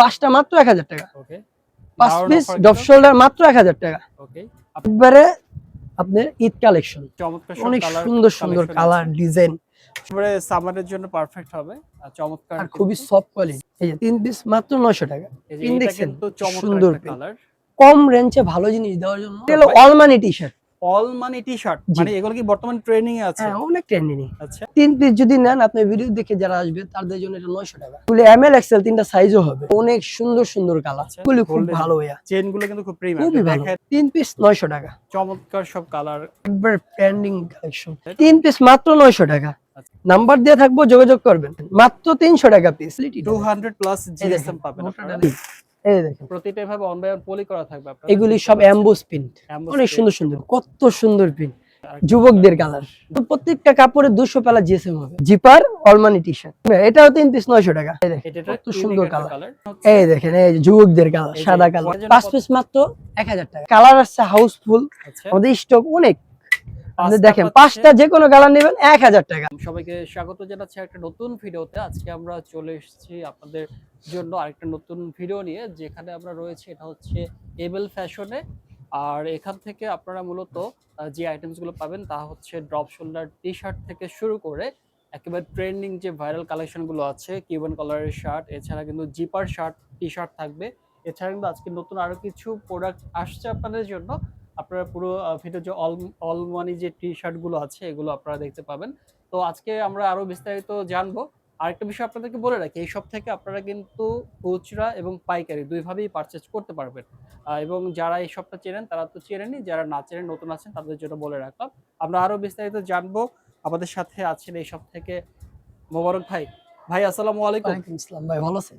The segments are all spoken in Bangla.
পাঁচটা মাত্র এক হাজার টাকা। ওকে পাঁচ পিস ডপ শোল্ডার মাত্র এক হাজার টাকা। একবারে আপনার ঈদ কালেকশন অনেক সুন্দর সুন্দর কালার ডিজাইন সামারের জন্য পারফেক্ট হবে। আর চমৎকার আর খুবই সফট কোয়ালিটি এই যে তিন পিস মাত্র নয়শো টাকা। পিন দেখছেন সুন্দর কালার কম রেঞ্জে ভালো জিনিস দেওয়ার জন্য। এটা all money T shirt all মানে টি শার্ট। মানে এগুলো কি বর্তমান ট্রেনিং এ আছে? হ্যাঁ অনেক ট্রেন্ডিং আচ্ছা। তিন পিস যদি নেন আপনি ভিডিও দেখে যারা আসবে তাদের জন্য এটা নয়শো টাকা। এগুলি এম এল এক্সেল তিনটা সাইজও হবে। অনেক সুন্দর সুন্দর কালার আচ্ছা, এগুলি খুব ভালো ইয়া চেনগুলো কিন্তু খুব প্রিমিয়াম খুবই ভালো। তিন পিস নয়শো টাকা। চমৎকার সব কালার একবার ট্রেন্ডিং কালেকশন তিন পিস মাত্র নয়শো টাকা। আচ্ছা। নাম্বার দিয়ে থাকব যোগাযোগ করবেন। মাত্র তিনশো টাকা piece two hundred plus GSM পাবেন আপনারা। এই দেখেন। প্রতিটা ভাবে অন বাই অন পলি করা থাকবে আপনারা এগুলি সব। প্রিন্ট অনেক সুন্দর সুন্দর কত সুন্দর প্রিন্ট যুবকদের কালার প্রত্যেকটা কাপড়ে দুশো পেলা জিএসএম হবে। জিপার অলমানি টি শার্ট এটাও তিন পিস নয়শো টাকা। এই দেখেন, কত সুন্দর কালার এই দেখেন এই যুবকদের কালার সাদা কালার পাঁচ পিস মাত্র এক হাজার টাকা। কালার আসছে হাউসফুল আমাদের স্টক অনেক। দেখেন পাঁচটা যে কোনো কালার নেবেন এক হাজার টাকা। সবাইকে স্বাগত জানাচ্ছি একটা নতুন ভিডিওতে। আজকে আমরা চলে এসেছি আপনাদের জন্য আরেকটা নতুন ভিডিও নিয়ে যেখানে আমরা রয়েছে এটা হচ্ছে এবেল ফ্যাশনে আর এখান থেকে আপনারা মূলত যে আইটেমসগুলো পাবেন তা হচ্ছে ড্রপ শোল্ডার টি শার্ট থেকে শুরু করে একেবারে ট্রেন্ডিং যে ভাইরাল কালেকশনগুলো আছে কিউবান কালারের শার্ট এছাড়া কিন্তু জিপার শার্ট টি শার্ট থাকবে। এছাড়া কিন্তু আজকে নতুন আরও কিছু প্রোডাক্ট আসছে আপনাদের জন্য। আপনারা পুরো ভিডিও যে অল অল মানি যে টি শার্টগুলো আছে এগুলো আপনারা দেখতে পাবেন। তো আজকে আমরা আরও বিস্তারিত জানব। আরেকটা বিষয় আপনাদেরকে বলে রাখি এই সব থেকে আপনারা কিন্তু খুচরা এবং পাইকারি দুইভাবেই পারচেজ করতে পারবেন। এবং যারা এই সবটা চেনেন তারা তো চেনেনি যারা না চেনেন নতুন আছেন তাদের জন্য বলে রাখলাম। আমরা আরও বিস্তারিত জানব। আমাদের সাথে আছেন এই সব থেকে মোবারক ভাই। ভাই আসসালামু আলাইকুম। আসসালাম। ভাই ভালো আছেন?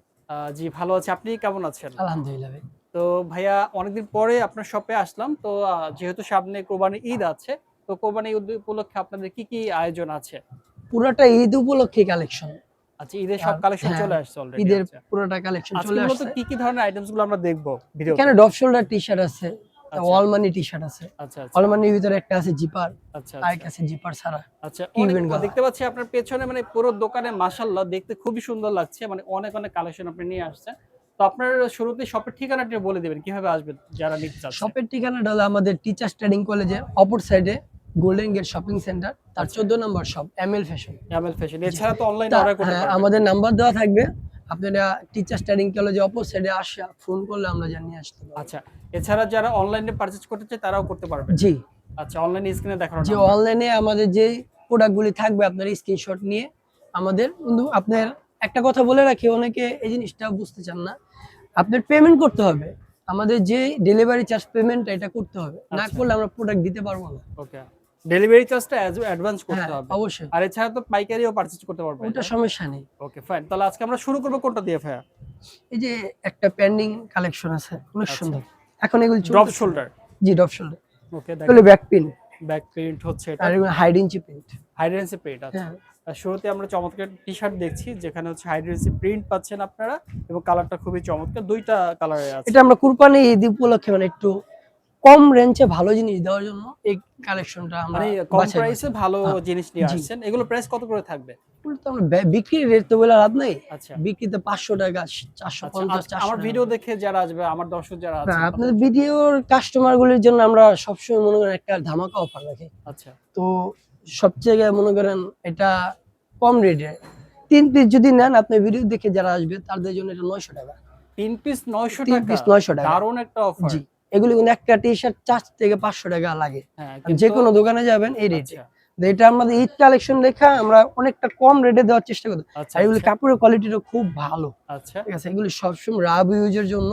জি ভালো আছি। আপনি কেমন আছেন? আলহামদুলিল্লাহ ভাই। তো ভাইয়া অনেকদিন পরে আপনার শপে আসলাম। তো যেহেতু সামনে কোরবানি ঈদ আছে তো কোরবানি ঈদ উপলক্ষে আপনাদের কি কি আয়োজন আছে? পুরোটা ঈদ উপলক্ষে কালেকশন আচ্ছা ঈদের সব কালেকশন হ্যাঁ, চলে আসছে অলরেডি ঈদের পুরোটা কালেকশন চলে আসছে। কি কি ধরনের আইটেমসগুলো আমরা দেখব ভিডিও এখানে ডপ শোল্ডার টি শার্ট আছে আচ্ছা। অল মানি টি শার্ট আছে। আচ্ছা আচ্ছা। অল মানির ভিতরে একটা আছে জিপার আচ্ছা আর একটা আছে জিপার ছাড়া। আচ্ছা দেখতে পাচ্ছি আপনার পেছনে মানে পুরো দোকানে মাশাআল্লাহ দেখতে খুবই সুন্দর লাগছে। মানে অনেক অনেক কালেকশন আপনি নিয়ে আসছেন। তো আপনার শুরুতে শপের ঠিকানাটা বলে দিবেন কীভাবে আসবেন যারা নিতে চাচ্ছে? শপের ঠিকানাটা হলো আমাদের টিচার্স ট্রেনিং কলেজের অপর সাইডে গোল্ডেন গেট শপিং সেন্টার তার আচ্ছা। চোদ্দ নম্বর shop M L fashion ML fashion এছাড়া তো অনলাইনে অর্ডার করতে পারবেন। হ্যাঁ, আমাদের নাম্বার দেওয়া থাকবে। আপনারা টিচার্স ট্রেনিং কলেজে অপর সাইডে আসা ফোন করলে আমরা জানিয়ে আসতে পারব। আচ্ছা এছাড়া যারা অনলাইনে পারচেজ করতে চায় তারাও করতে পারবে জি। আচ্ছা অনলাইনে স্ক্রিনে দেখানো যে অনলাইনে আমাদের যে প্রোডাক্টগুলি থাকবে আপনার স্ক্রিনশট নিয়ে আমাদের কিন্তু আপনার একটা কথা বলে রাখি অনেকে এই জিনিসটা বুঝতে চান না। আপনার পেমেন্ট করতে হবে। আমাদের যে ডেলিভারি চার্জ পেমেন্ট এটা করতে হবে। না আচ্ছা। করলে আমরা প্রোডাক্ট দিতে পারব না। ওকে ডেলিভারি চার্জটা অ্যাডভান্স হ্যাঁ করতে হবে। অবশ্যই। আর এছাড়া তো পাইকারিও পারচেজ করতে পারবে ওটা সমস্যা নেই। ওকে ফাইন তাহলে আজকে আমরা শুরু করব কোনটা দিয়ে ভাইয়া? এই যে একটা পেন্ডিং কালেকশন আছে অনেক আচ্ছা। সুন্দর। এখন এগুলো ড্রপ। শোল্ডার জি ড্রপ শোল্ডার ওকে এগুলো ব্যাক পিন ব্যাক প্রিন্ট হচ্ছে এটা। আর এগুলো হাইড ইঞ্চি প্রিন্ট প্রিন্ট আছে হ্যাঁ। শুরুতে আমরা চমৎকার টি শার্ট দেখছি যেখানে হচ্ছে হাইড্রেন্সি প্রিন্ট পাচ্ছেন আপনারা এবং কালারটা খুবই চমৎকার দুইটা কালারে আছে। এটা আমরা কুরপানি ঈদ উপলক্ষে মানে একটু কম রেঞ্জে ভালো জিনিস দেওয়ার জন্য এই কালেকশনটা আমরা মানে কম প্রাইসে ভালো হ্যাঁ, জিনিস নিয়ে আসছেন। এগুলো প্রাইস কত করে থাকবে? তো আমরা বিক্রির রেট তো বলে লাভ নাই। আচ্ছা। বিক্রিতে পাঁচশো টাকা চারশো আচ্ছা, পঞ্চাশ আমার ভিডিও দেখে যারা আসবে আমার দর্শক যারা আছে আপনাদের ভিডিওর কাস্টমার গুলির জন্য আমরা সবসময় মনে করেন একটা ধামাকা অফার রাখি। আচ্ছা। তো সব জায়গায় মনে করেন এটা কম রেটে তিন পিস যদি নেন আপনি ভিডিও দেখে যারা আসবে তাদের জন্য এটা নয়শো টাকা। তিন পিস নয়শো তিন পিস নয়শো টাকা। দারুণ একটা অফার জি এগুলি কিন্তু একটা টি শার্ট চার থেকে পাঁচশো টাকা লাগে। হ্যাঁ যে কোনো দোকানে যাবেন এই রেটে আচ্ছা, এটা আমাদের ঈদ কালেকশন দেখা আমরা অনেকটা কম রেটে দেওয়ার চেষ্টা করি আচ্ছা এগুলি আচ্ছা, কাপড়ের কোয়ালিটিটা খুব ভালো। আচ্ছা। ঠিক আছে এগুলি সবসময় রাব ইউজের জন্য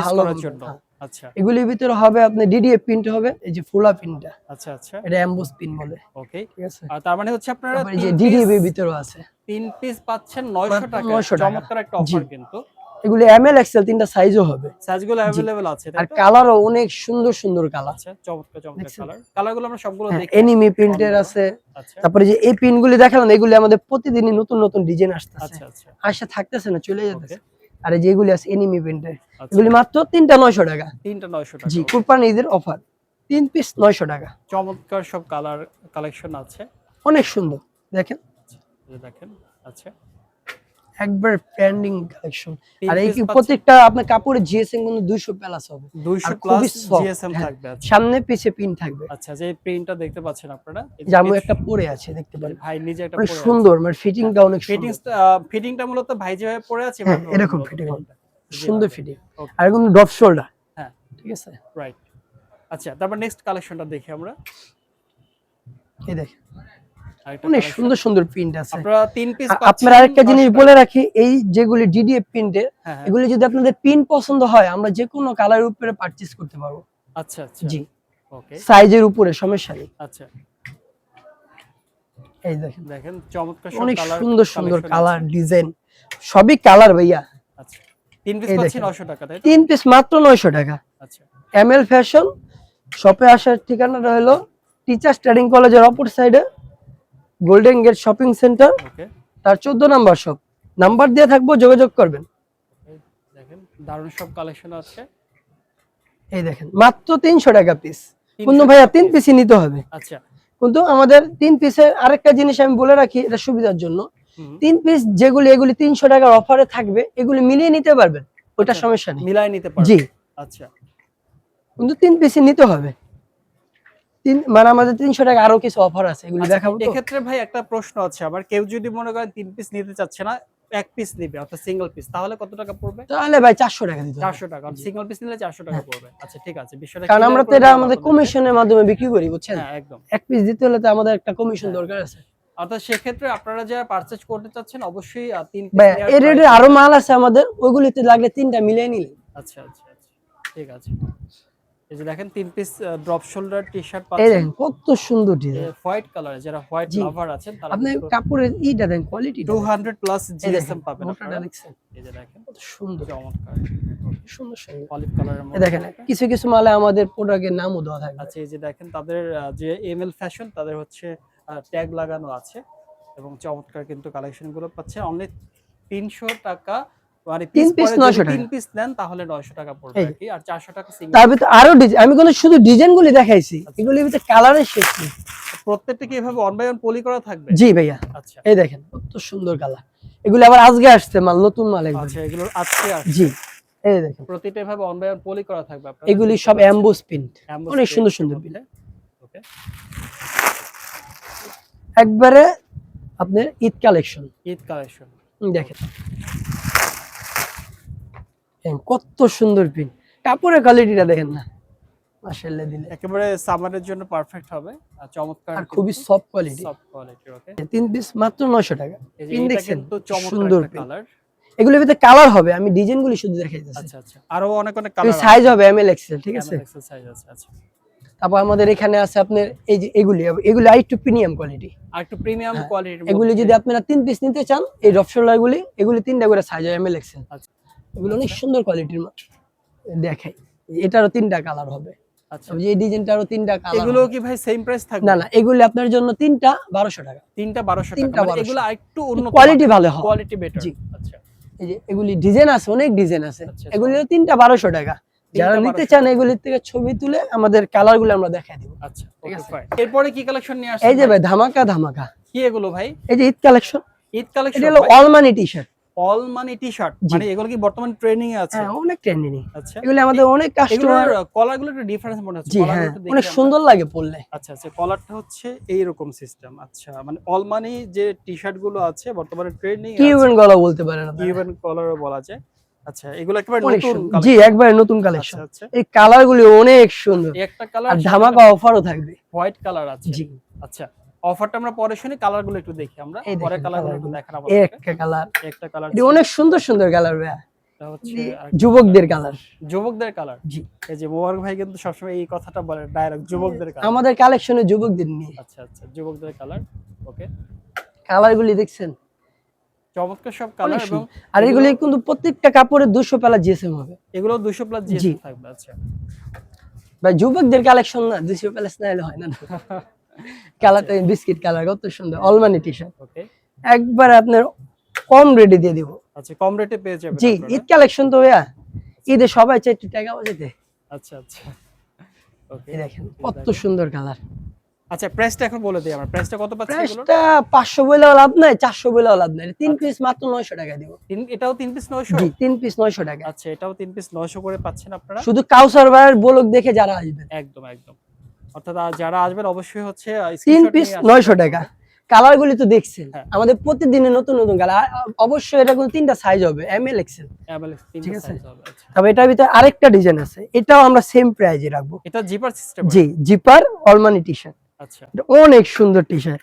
ভালো হ্যাঁ। আচ্ছা। এগুলির ভিতরে হবে আপনার ডিডিএ প্রিন্ট হবে এই যে ফুলা প্রিন্টটা আচ্ছা আচ্ছা। এটা অ্যাম্বোস পিন বলে। ওকে ঠিক আছে। আর তার মানে হচ্ছে আপনারা এই যে ডিডিএ ভিতরে আছে। তিন পিস পাচ্ছেন নয়শো টাকা। 900 টাকা। চমৎকার একটা অফার কিন্তু। এগুলি এম এল এক্সেল তিনটা সাইজও হবে। সাইজগুলো অ্যাভেলেবেল আছে আর কালারও অনেক সুন্দর সুন্দর কালার আচ্ছা চমৎকার চমৎকার কালার কালারগুলো আমরা সবগুলো দেখি এনিমি প্রিন্টের আছে। আচ্ছা। তারপরে যে এই পিনগুলি দেখালাম এগুলি আমাদের প্রতিদিনই নতুন নতুন ডিজাইন আসতেছে। আচ্ছা আচ্ছা। থাকতেছে না চলে যেতেছে আর যেগুলি আছে এনিমি প্রিন্টের এগুলি মাত্র তিনটা নয়শো টাকা। তিনটা নয়শো টাকা জি কুরবানি ঈদের অফার তিন পিস নয়শো টাকা। চমৎকার সব কালার কালেকশন আছে। অনেক সুন্দর দেখেন। দেখেন আচ্ছা। একবার ট্রেন্ডিং কালেকশন আর এই? প্রত্যেকটা আপনার কাপড়ের জিএসএম কিন্তু 200 প্লাস হবে। 200 আর প্লাস জিএসএম। থাকবে আচ্ছা। সামনে পিছে পিন থাকবে। আচ্ছা যে প্রিন্টটা দেখতে পাচ্ছেন আপনারা জামু একটা পরে আছে দেখতে পারেন। ভাই নিজে একটা পরে সুন্দর মানে ফিটিংটা অনেক ফিটিং ফিটিংটা মূলত ভাই যেভাবে পরে আছে হ্যাঁ, এরকম। জি, সুন্দর ফিটিং আর কিন্তু ড্রপ শোল্ডার হ্যাঁ। ঠিক আছে? রাইট আচ্ছা তারপর নেক্সট কালেকশনটা দেখি আমরা। এই দেখেন। অনেক সুন্দর সুন্দর প্রিন্ট আছে। আপনার আরেকটা জিনিস বলে রাখি এই যেগুলি ডিডিএফ প্রিন্টের হ্যাঁ হ্যাঁ। এগুলি যদি আপনাদের প্রিন্ট পছন্দ হয় আমরা যে কোনো কালারের উপরে পারচেজ করতে পারব। আচ্ছা আচ্ছা। জি। ওকে সাইজের উপরে সমস্যা নেই। আচ্ছা। এই দেখেন। দেখেন চমৎকার অনেক সুন্দর সুন্দর কালার ডিজাইন সবই কালার ভাইয়া। আচ্ছা। তিন পিস পাচ্ছি 900 টাকা তাই? তিন পিস মাত্র নয়শো টাকা। আচ্ছা। এম এল ফ্যাশন শপে আসার ঠিকানাটা হলো টিচার্স ট্রেডিং কলেজের অপর সাইডে গোল্ডেন গেট শপিং সেন্টার তার চোদ্দ নাম্বার শপ নাম্বার দিয়ে থাকব যোগাযোগ করবেন। দেখেন দারুণ সব কালেকশন আছে। এই দেখেন মাত্র তিনশো টাকা পিস 300 কিন্তু ভাইয়া তিন পিসই নিতে হবে। আচ্ছা। কিন্তু আমাদের তিন পিসের আরেকটা জিনিস আমি বলে রাখি এটা সুবিধার জন্য। তিন পিস যেগুলি এগুলি তিনশো টাকার অফারে থাকবে এগুলি মিলিয়ে নিতে পারবেন। ওটা আচ্ছা। সমস্যা নেই। মিলাই নিতে পারবে জি। আচ্ছা। কিন্তু তিন পিসই নিতে হবে। তিন মানে আমাদের তিনশো টাকা আরও কিছু অফার আছে এগুলি আচ্ছা, দেখাবো এক্ষেত্রে ভাই একটা প্রশ্ন আছে আবার কেউ যদি মনে করেন তিন পিস নিতে চাচ্ছে না এক পিস নিবে অর্থাৎ সিঙ্গেল পিস তাহলে কত টাকা পড়বে? তাহলে ভাই চারশো টাকা দিতে হবে। চারশো টাকা সিঙ্গেল পিস নিলে চারশো টাকা পড়বে। আচ্ছা ঠিক আছে বিষয়টা কারণ আমরা তো এটা আমাদের। কমিশনের মাধ্যমে বিক্রি করি বুঝছেন? হ্যাঁ একদম। এক পিস দিতে হলে তো আমাদের একটা কমিশন হ্যাঁ। দরকার আছে। অর্থাৎ সেক্ষেত্রে আপনারা যারা পারচেজ করতে চাচ্ছেন অবশ্যই তিন try রেটের আরও মাল আছে আমাদের ওইগুলিতে লাগলে তিনটা মিলিয়ে নিলে। আচ্ছা আচ্ছা আচ্ছা ঠিক আছে। এই যে দেখেন তিন piece drop shoulder T shirt এই পাচ্ছেন। দেখেন কত সুন্দর ডিজাইন হোয়াইট কালারে যারা হোয়াইট লাভার আছেন তারা আপনি কাপড়ের দেন কোয়ালিটি 200 প্লাস জিএসএম পাবেন আপনারা। এই যে দেখেন কত সুন্দর। চমৎকার সুন্দর সুন্দর অলিভ কালারের মধ্যে দেখেন কিছু কিছু মালে আমাদের প্রোডাক্টের নামও দেওয়া থাকবে। আচ্ছা এই যে দেখেন তাদের যে এমএল ফ্যাশন তাদের হচ্ছে ট্যাগ লাগানো আছে। এবং চমৎকার কিন্তু কালেকশনগুলো পাচ্ছে। অনলি তিনশো টাকা মানে পিস piece 900 তিন পিস নেন তাহলে নয়শো টাকা পড়বে আর কি। আর চারশো টাকা সিঙ্গেল তার ভিতরে আরও আমি কোনো শুধু ডিজাইন গুলি দেখাইছি আচ্ছা। এগুলির ভিতরে কালারের শেষ নেই। প্রত্যেকটা কি এভাবে বাই পলি করা থাকবে? জি ভাইয়া। আচ্ছা। এই দেখেন কত সুন্দর কালার এগুলি আবার আজকে আসছে মাল নতুন মাল এগুলো। আচ্ছা এগুলো আজকে আসছে। জি এই দেখেন। প্রতিটা এভাবে বাই পলি করা থাকবে এগুলি সব। প্রিন্ট অনেক সুন্দর সুন্দর। ওকে একবারে আপনার ঈদ কালেকশন ঈদ কালেকশন দেখেন। কত সুন্দর প্রিন্ট কাপড়ের কোয়ালিটিটা দেখেন না। মাশাআল্লাহ দিলে। একেবারে সামারের জন্য পারফেক্ট হবে। আর চমৎকার আর খুবই সফট কোয়ালিটি সফট কোয়ালিটির ওকে তিন পিস মাত্র 900 টাকা। এই যে প্রিন্ট এটা দেখছেন কিন্তু সুন্দর কালার এগুলোর ভিতরে কালার হবে আমি আচ্ছা আচ্ছা। আরও অনেক অনেক কালার সাইজ হবে এম এল এক্সেল ঠিক আছে? সাইজ আছে আচ্ছা তারপর আমাদের এখানে আছে আপনার এই যে এগুলি। এগুলি আরেকটু প্রিমিয়াম কোয়ালিটি আর একটু প্রিমিয়াম কোয়ালিটির এগুলি যদি আপনারা তিন পিস নিতে চান এই রফশোলার গুলি এগুলি তিনটা করে সাইজ এম এল এক্সেল আচ্ছা। এগুলো অনেক সুন্দর কোয়ালিটির দেখাই। এটারও তিনটা কালার হবে। আচ্ছা। এই ডিজাইনটারও তিনটা কালার এগুলো কি ভাই সেম প্রাইস থাকবে? না না এগুলি আপনার জন্য তিনটা টাকা। তিনটা 1200 তিনটা টাকা মানে 1200 এগুলো আরেকটু উন্নত কোয়ালিটি ভালো হয়। কোয়ালিটি বেটার জি। আচ্ছা। এই যে এগুলি ডিজাইন আছে অনেক ডিজাইন আছে। আচ্ছা, এগুলি তিনটা বারোশো টাকা। যারা নিতে চান এগুলির থেকে ছবি তুলে আমাদের কালারগুলো আমরা দেখাই দিব। আচ্ছা এরপরে কি কালেকশন নিয়ে আসছে এই যে ভাই? ধামাকা ধামাকা। কি এগুলো ভাই? এই যে ঈদ কালেকশন ঈদ কালেকশন এটা হলো all money T shirt all money T shirt মানে এগুলো কি বর্তমান ট্রেনিং এ আছে? হ্যাঁ অনেক আচ্ছা। এগুলি আমাদের অনেক কাস্টমার কলারগুলো একটু ডিফারেন্স মনে হচ্ছে হ্যাঁ অনেক সুন্দর লাগে পরলে। আচ্ছা আচ্ছা কলারটা হচ্ছে এইরকম সিস্টেম আচ্ছা মানে অল মানি যে টি শার্টগুলো আছে বর্তমানে ট্রেন্ডিং কি ইভেন গলা বলতে পারেন কলারও বলা যায়। আচ্ছা এগুলো একেবারে নতুন। জি একবারে নতুন কালেকশন আচ্ছা আচ্ছা। এই কালার গুলি অনেক সুন্দর। একটা কালার আর ধামাকা অফারও থাকবে। হোয়াইট কালার আছে। জি। আচ্ছা অফারটা আমরা পরে শুনি কালারগুলো একটু দেখি আমরা। পরে colour একটু কালার। একটা কালার অনেক সুন্দর সুন্দর কালার ভাইয়া। যুবকদের কালার। যুবকদের কালার। জি। এই যে মোবারক ভাই কিন্তু সবসময় এই কথাটা বলে ডাইরেক্ট যুবকদের কালার। আমাদের কালেকশনে যুবকদের নিয়ে। আচ্ছা আচ্ছা যুবকদের কালার। ওকে। কালার গুলি দেখছেন? চমৎকার সব কালার এবং আর এগুলি কিন্তু প্রত্যেকটা কাপড়ের দুশো প্লাস জিএসএম হবে। এগুলো 200 প্লাস। জিএসএম থাকবে আচ্ছা। ভাই যুবকদের কালেকশন না দুশো প্যালেস না হলে হয় না। কালারটা বিস্কিট কালার কত সুন্দর অলমানি টি শার্ট একবার আপনার কম রেডি দিয়ে দিব। আচ্ছা কম রেটে পেয়ে যাবেন জি ঈদ কালেকশন তো ভাইয়া। ঈদে সবাই চাই একটু টাকা বাজাতে আচ্ছা আচ্ছা। ওকে দেখেন কত সুন্দর কালার। আচ্ছা প্রাইসটা এখন বলে দিই আমরা। প্রাইসটা কত পাচ্ছি প্রাইসটা পাঁচশো বলেও লাভ নাই চারশো বলেও লাভ নাই। তিন পিস মাত্র নয়শো টাকা দিব। তিন- এটাও তিন পিস নয়শো? জি তিন পিস নয়শো টাকা। আচ্ছা এটাও তিন পিস নয়শো করে পাচ্ছেন আপনারা? শুধু কাউসার ভাইয়ের বলক দেখে যারা আসবেন। একদম একদম। অর্থাৎ যারা আসবেন অবশ্যই হচ্ছে তিন পিস নয়শো টাকা। তো দেখছেন। হ্যাঁ। আমাদের প্রতিদিনের নতুন নতুন কালার অবশ্যই এটা কোনো তিনটা সাইজ হবে এম এল এক্সেল ঠিক আছে? আচ্ছা। তবে এটার ভিতরে আরেকটা ডিজাইন আছে। এটাও আমরা সেম প্রাইজে রাখব। এটা জিপার সিস্টেম জি zipper all money T shirt আচ্ছা অনেক সুন্দর টি শার্ট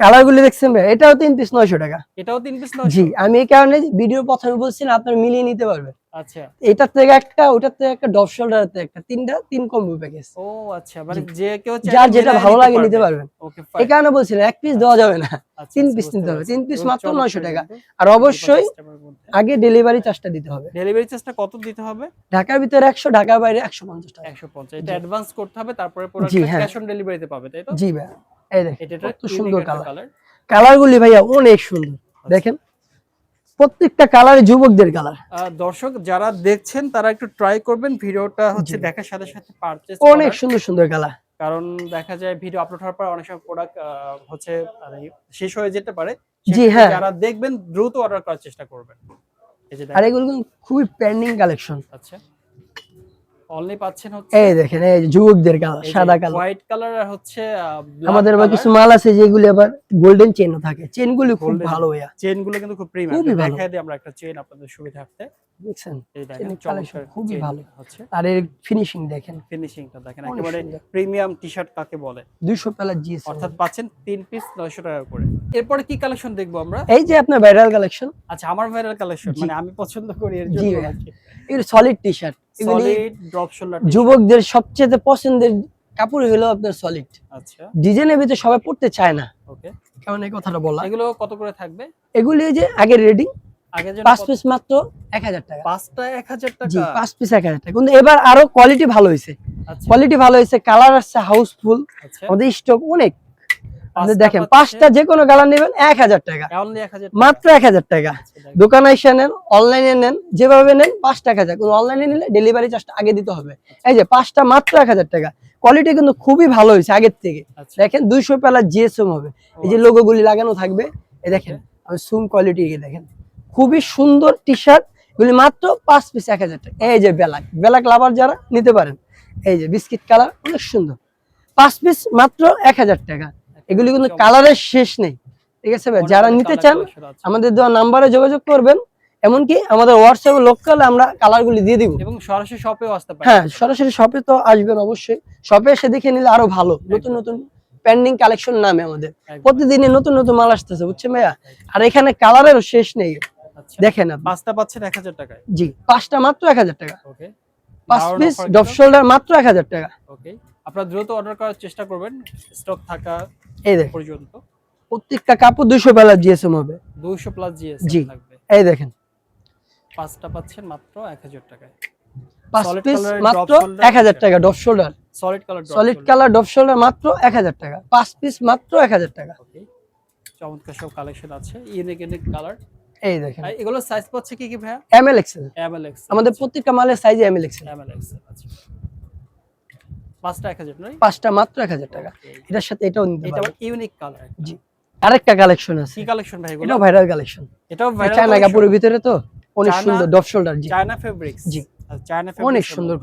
কালার গুলি দেখছেন ভাই? এটাও তিন পিস নয়শো টাকা। এটাও তিন পিস জি আমি এই কারণে ভিডিও প্রথমে বলছিলাম আপনার মিলিয়ে নিতে পারবেন। আচ্ছা। এটার থেকে একটা ওটার থেকে একটা শোল্ডার থেকে একটা তিনটা তিন কম্বো প্যাকেজ ও আচ্ছা মানে যে কেউ যার যেটা ভালো লাগে নিতে পারবেন। ওকে এই কারণে বলছিলাম এক পিস দেওয়া যাবে না। তিন piece নিতে হবে। তিন piece মাত্র 900 টাকা। আর অবশ্যই আগে ডেলিভারি চার্জটা দিতে হবে। ডেলিভারি চার্জটা কত দিতে হবে? ঢাকার ভিতরে একশো ঢাকার বাইরে একশো পঞ্চাশ টাকা। একশো পঞ্চাশ। এটা অ্যাডভান্স করতে হবে তারপরে। ক্যাশ অন ডেলিভারিতে পাবে তাই তো? জি ভাই। এই দেখেন কত সুন্দর কালার কালার কালার গুলি ভাইয়া অনেক সুন্দর। দেখেন প্রত্যেকটা কালারে যুবকদের কালার দর্শক যারা দেখছেন তারা একটু ট্রাই করবেন। ভিডিওটা হচ্ছে দেখার সাথে সাথে পারচেজ অনেক সুন্দর সুন্দর কালার কারণ দেখা যায় ভিডিও আপলোড হওয়ার পর অনেক সময় প্রোডাক্ট হচ্ছে মানে শেষ হয়ে যেতে পারে। জি, হ্যাঁ। যারা দেখবেন দ্রুত অর্ডার করার চেষ্টা করবেন। আর এগুলো খুবই পেন্ডিং কালেকশন আচ্ছা। অনলি পাচ্ছেন হচ্ছে এই দেখেন এই যুবকদের কালার সাদা কালার হোয়াইট কালার আর হচ্ছে আমাদের কিছু মাল আছে যেগুলি আবার গোল্ডেন চেনও থাকে। খুব ভালো কিন্তু খুব প্রিমিয়াম। দেখাই দিই আমরা একটা চেন আপনাদের সুবিধার্থে। দেখছেন? এই দেখেন চমৎকার খুবই ভালো। হচ্ছে। আর এর ফিনিশিং দেখেন। ফিনিশিংটা দেখেন একেবারে প্রিমিয়াম টি শার্ট কাকে বলে? দুইশো পেলার জিএস অর্থাৎ পাচ্ছেন তিন পিস নয়শো টাকা করে। এরপরে কি কালেকশন দেখব আমরা? এই যে আপনার ভাইরাল কালেকশন আচ্ছা আমার ভাইরাল কালেকশন মানে আমি পছন্দ করি এর জন্য। এগুলো সলিড টি শার্ট যুবকদের সবচেয়ে পছন্দের কাপড় হলো আপনার সলিড আচ্ছা। ডিজাইনের ভিতরে সবাই পড়তে চায় না। ওকে। কেমন এই কথাটা বলা? এগুলো কত করে থাকবে? এগুলি যে আগে রেডি পাঁচ পিস মাত্র এক হাজার টাকা। পাঁচটা এক হাজার টাকা? পাঁচ পিস এক হাজার টাকা। কিন্তু এবার আরও কোয়ালিটি ভালো হয়েছে। আচ্ছা। কোয়ালিটি ভালো হয়েছে কালার আসছে হাউসফুল আচ্ছা। আমাদের স্টক অনেক। দেখেন পাঁচটা যে কোনো কালার নেবেন এক হাজার টাকা। মাত্র এক হাজার টাকা। আচ্ছা। দোকানে এসে নেন অনলাইনে নেন যেভাবে নেন পাঁচ টাকা যায় কিন্তু অনলাইনে নিলে ডেলিভারি চার্জটা আগে দিতে হবে। এই যে পাঁচটা মাত্র এক হাজার টাকা। কোয়ালিটি কিন্তু খুবই ভালো হয়েছে আগের থেকে। আচ্ছা। দেখেন দুইশো পেলার জিএসএম হবে। এই যে লোগো গুলি লাগানো থাকবে। এই দেখেন আমি সুম কোয়ালিটি দেখেন। খুবই সুন্দর টি শার্ট এগুলি মাত্র পাঁচ পিস এক হাজার টাকা। এই যে ব্যালাক ব্যালাক লাভার যারা নিতে পারেন। এই যে বিস্কিট কালার অনেক সুন্দর। পাঁচ পিস মাত্র এক হাজার টাকা। এগুলি কিন্তু কালারের শেষ নেই। ঠিক আছে ভাই? যারা নিতে চান আমাদের দেওয়া নাম্বারে যোগাযোগ করবেন। এমনকি আমাদের হোয়াটসঅ্যাপে লোকালে আমরা কালারগুলি দিয়ে দিব। এবং সরাসরি শপে আসতে পারে হ্যাঁ সরাসরি শপে তো আসবেন অবশ্যই। শপে এসে দেখে নিলে আরও ভালো। নতুন নতুন পেন্ডিং কালেকশন নামে আমাদের। প্রতিদিনে নতুন নতুন মাল আসতেছে বুঝছেন ভাইয়া? আর এখানে কালারেরও শেষ নেই। আচ্ছা। দেখেন পাঁচটা পাচ্ছেন এক হাজার টাকায়? জি পাঁচটা মাত্র এক হাজার টাকা। ওকে। পাঁচ পিস দিল। শোল্ডার মাত্র এক হাজার টাকা। ওকে। আপনারা দ্রুত অর্ডার করার চেষ্টা করবেন। স্টক থাকা এই দেখেন। পর্যন্ত। প্রত্যেকটা কাপড় দুইশো বেলা জিএসএম হবে। দুইশো প্লাস জিএস জি। এই দেখেন। পাঁচটা পাচ্ছেন মাত্র এক হাজার টাকায়। পাঁচ পিস মাত্র। টাকা drop shoulder solid colour solid colour drop shoulder মাত্র এক হাজার টাকা। পাঁচ পিস মাত্র এক হাজার টাকা। চমৎকার সব কালেকশন আছে। ইউনিক ইউনিক কালার এই দেখেন। এগুলো সাইজ পাচ্ছে কি কি ভাইয়া? M L XL M L X আমাদের প্রত্যেকটা মালের সাইজে M L XL M L X আচ্ছা। পাঁচটা নয়? মাত্র টাকা। এটার সাথে এটাও নিতে এটা ইউনিক কালার জি। আরেকটা কালেকশন আছে। কি কালেকশন ভাই এগুলো? ভাইরাল কালেকশন এটাও চায়না কাপড়ের ভিতরে তো অনেক সুন্দর ডপ শোল্ডার জি। চায়না ফেব্রিক্স জি। অনেক সুন্দর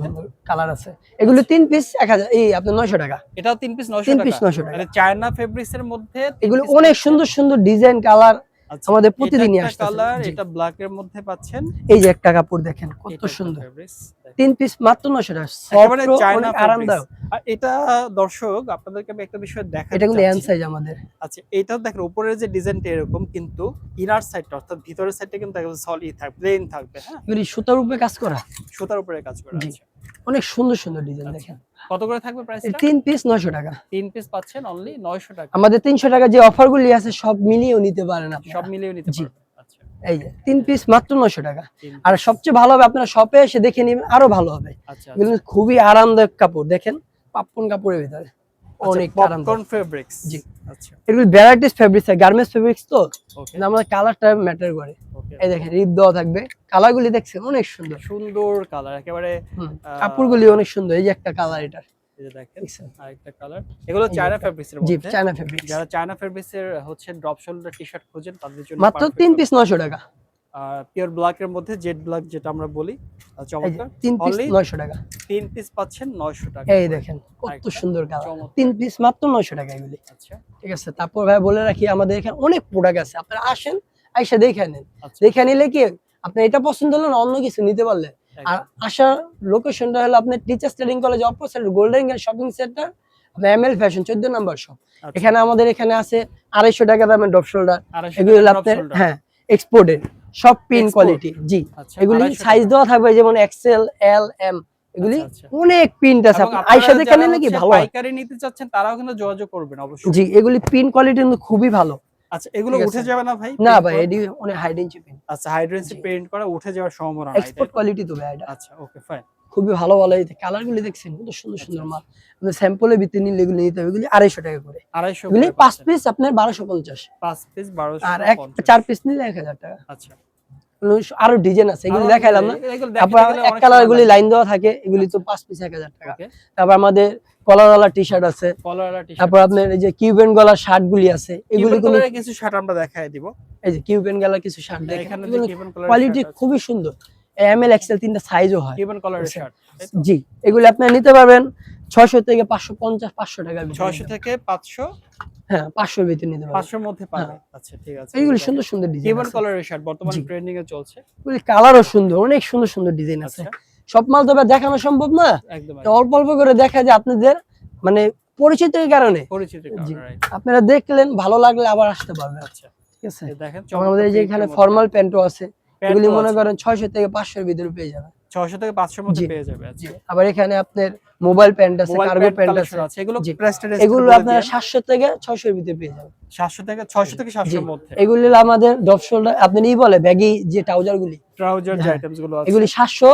কালার আছে। এগুলো তিন পিস এক হাজার এই আপনার নয়শো টাকা। এটাও তিন পিস নয়শো তিন piece 900 টাকা। মানে চায়না ফেব্রিক্স এর মধ্যে এগুলো অনেক সুন্দর সুন্দর ডিজাইন কালার আচ্ছা, আমাদের এটা প্রতিদিনই আসছে কালার এটা ব্ল্যাক এর মধ্যে পাচ্ছেন। এই যে একটা কাপড় দেখেন কত সুন্দর। তিন পিস মাত্র নয়শো টাকা। একেবারে চায়না আরামদায়ক। আর এটা দর্শক আপনাদেরকে আমি একটা বিষয় দেখা এটা এন সাইজ আমাদের। আচ্ছা এটাও দেখেন উপরের যে ডিজাইনটা এরকম কিন্তু ইনার সাইডটা অর্থাৎ ভিতরের সাইডটা কিন্তু একদম সলিড থাকবে প্লেন থাকবে হ্যাঁ? এগুলি সুতার উপরে কাজ করা? সুতার উপরে কাজ করা আছে অনেক সুন্দর সুন্দর ডিজাইন আচ্ছা। দেখেন। কত করে থাকবে তিন পিস নয়শো টাকা। তিন পিস পাচ্ছেন অনলি 900 টাকা। আমাদের তিনশো টাকা যে অফার গুলি আছে সব মিলিয়েও নিতে পারেন সব আপনারা মিলিয়ে নিতে জি। পারবেন আচ্ছা। এই যে তিন পিস মাত্র নয়শো টাকা। আর সবচেয়ে ভালো হবে আপনারা শপে এসে দেখে নেবেন আরও ভালো হবে। আচ্ছা। খুবই আরামদায়ক কাপড় দেখেন। পাপ্পন কাপড়ের ভিতরে। অনেক পপকর্ন ফেব্রিক্স জি। আচ্ছা। এগুলো ভ্যারাইটিস ফেব্রিক্স গার্মেন্টস ফেব্রিক্স তো আমাদের কালারটা ম্যাটার করে। এই দেখেন রিপ দেওয়া থাকবে। কালার গুলি দেখছেন অনেক সুন্দর। সুন্দর কালার একেবারে কাপড়গুলি অনেক সুন্দর। এই যে একটা কালার এটা। মাত্র তিন পিস নয়শো টাকা। পিওর ব্ল্যাক এর মধ্যে জেড ব্ল্যাক যেটা আমরা বলি চমৎকার। তিন পিস টাকা। তিন পিস পাচ্ছেন 900 টাকা এই দেখেন কত সুন্দর কালার তিন পিস মাত্র নয়শো টাকা এগুলি। আচ্ছা। ঠিক আছে তারপর ভাই বলে রাখি আমাদের এখানে অনেক প্রোডাক্ট আছে। আপনারা আসেন আইসা দেখে নেন। আচ্ছা। দেখে নিলে কি আপনার এটা পছন্দ হলো না অন্য কিছু নিতে পারলে। আর। আসার লোকেশনটা হলো আপনার teachers training college opposite golden gate shopping centre M L fashion চোদ্দ নম্বর শপ আচ্ছা। এখানে আমাদের এখানে আছে আড়াইশো টাকা দামের ডপ শোল্ডার এগুলো আপনার হ্যাঁ এক্সপোর্টেড সব পিন কোয়ালিটি জি। আচ্ছা, এগুলি সাইজ দেওয়া থাকবে যেমন এক্সেল এল এম এগুলি আচ্ছা, আচ্ছা। অনেক প্রিন্ট আছে। এবং আপনি আপনারা আইসা দেখে যারা নিলে কি হচ্ছে ভালো পাইকারি নিতে চাচ্ছেন তারাও কিন্তু যোগাযোগ করবেন অবশ্যই। জি এগুলি পিন কোয়ালিটি কিন্তু খুবই ভালো। আচ্ছা এগুলো উঠে যাবে না ভাই? না ভাই করা? অনেক হাই রেঞ্জে পিন আচ্ছা হাইড্রেন্সি জি। পেইন্ট করা উঠে যাওয়ার সম্ভাবনা নাই এক্সপোর্ট কোয়ালিটি তো? ভাই এটা। আচ্ছা ওকে ফাইন খুবই ভালো এই দেখছেন কত সুন্দর সুন্দর মাল। আপনি স্যাম্পলে ভিতরে নিলে এগুলি নিতে হবে এগুলি আড়াইশো টাকা করে। আড়াইশো এগুলি পাঁচ পিস আপনার বারোশো পঞ্চাশ। পাঁচ পিস বারোশো আর এক চার পিস নিলে এক হাজার টাকা। আচ্ছা। আরও ডিজাইন আছে এগুলি দেখাইলাম না। তারপর এক কালার সময় গুলি লাইন দেওয়া থাকে এগুলি তো পাঁচ পিস এক হাজার টাকা। তারপর আমাদের কলারওয়ালা টি শার্ট আছে তারপর আপনার এই যে কিউবেন গলার শার্ট গুলি আছে এগুলি কোনো কিছু শার্ট আমরা দেখায় দিব। এই যে কিউবেন গলার কিছু শার্ট দেখেন এগুলো কলার কোয়ালিটি খুবই সুন্দর। এম এল এক্সেল তিনটা সাইজও হয়। কিউবান আচ্ছা। শার্ট জি এগুলি আপনি নিতে পারবেন। ছয়শো থেকে পাঁচশো পঞ্চাশ পাঁচশো ভিতরে ছয়শো থেকে পাঁচশো? হ্যাঁ পাঁচশোর ভিতরে নিতে পারবেন পাঁচশোর মধ্যে পাবে আচ্ছা ঠিক আছে। এইগুলি সুন্দর সুন্দর ডিজাইন কিউবান কলারের শার্ট বর্তমানে ট্রেন্ডিং এ চলছে। কালারও সুন্দর অনেক সুন্দর সুন্দর ডিজাইন আছে। আচ্ছা। সব মাল তো দেখানো সম্ভব না। অল্প অল্প করে দেখা যায় আপনাদের মানে পরিচিতের কারণে। আপনারা দেখলেন ভালো লাগলে আবার আসতে পারবেন। আচ্ছা। ঠিক আছে? দেখেন আমাদের যে এখানে ফর্মাল প্যান্টও আছে। এগুলি মনে করেন ছয়শো থেকে পাঁচশোর ভিতরে পেয়ে যাবেন। ছয়শো থেকে পাঁচশোর মধ্যে পেয়ে যাবে আবার এখানে আপনার মোবাইল প্যান্ট আছে কার্গো প্যান্ট আছে। এগুলো জি। প্রাইসটা এগুলো আপনারা সাতশো থেকে ছয়শোর ভিতরে পেয়ে যাবেন সাতশো থেকে ছয়শো থেকে জি। সাতশোর মধ্যে। এগুলি আমাদের ডপ শোল্ডার আপনি ই বলে ব্যাগি যে ট্রাউজার গুলি ট্রাউজার যে হ্যাঁ। আইটেমসগুলো আছে। এগুলি সাতশো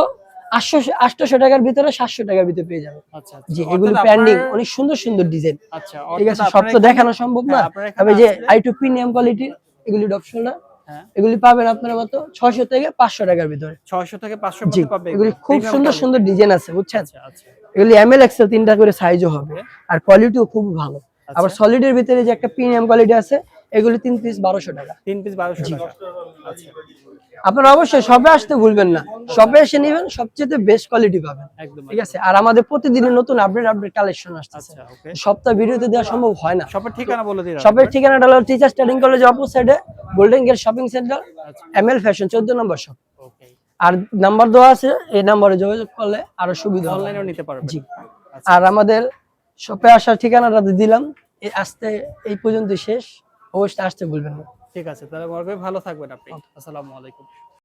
আটশো আটশোশো টাকার ভিতরে সাতশো টাকার ভিতরে পেয়ে যাবেন আচ্ছা জি আচ্ছা। এগুলি অর্থাৎ প্যান্ডিং অনেক সুন্দর সুন্দর ডিজাইন আচ্ছা ঠিক আছে সব তো দেখানো সম্ভব না। হ্যাঁ, তবে যে আসলে- আই টু প্রিমিয়াম কোয়ালিটির এগুলি ডপ শোল্ডার হ্যাঁ এগুলি পাবেন আপনারা মতো ছয়শো থেকে পাঁচশো টাকার ভিতরে। ছয়শো থেকে পাঁচশো জি পাবে এগুলি খুব সুন্দর সুন্দর ডিজাইন আছে বুঝছেন? আচ্ছা আচ্ছা। এগুলি এম এল এক্সেল তিনটা করে সাইজও হবে আর কোয়ালিটিও খুব ভালো। আবার আচ্ছা। সলিডের ভিতরে যে একটা প্রিমিয়াম কোয়ালিটি আছে এগুলি তিন পিস বারোশো টাকা। তিন পিস বারোশো টাকা। আচ্ছা। আপনারা অবশ্যই সবে আসতে ভুলবেন না। শপে এসে নেবেন সবচেয়ে বেস্ট কোয়ালিটি পাবেন। ঠিক আছে? আর আমাদের প্রতিদিনের নতুন আপডেট আপডেট কালেকশন আসতেছে। আচ্ছা সপ্তাহ ভিডিওতে দেওয়া সম্ভব হয় না। শপের ঠিকানা বলে দিন শপের ঠিকানাটা হলো টিচার স্টাডিং কলেজের অপোজিটে golden gate shopping centre M L fashion চোদ্দ নম্বর শপ আর নাম্বার দেওয়া আছে এই নাম্বারে যোগাযোগ করলে আরও সুবিধা অনলাইনেও নিতে পারবেন। জি। আচ্ছা। আর আমাদের শপে আসার ঠিকানাটা দিলাম। এই আসতে এই পর্যন্ত শেষ। অবশ্যই আসতে ভুলবেন না। ঠিক আছে তাহলে ভালো থাকবেন আপনি। আসসালামু আলাইকুম।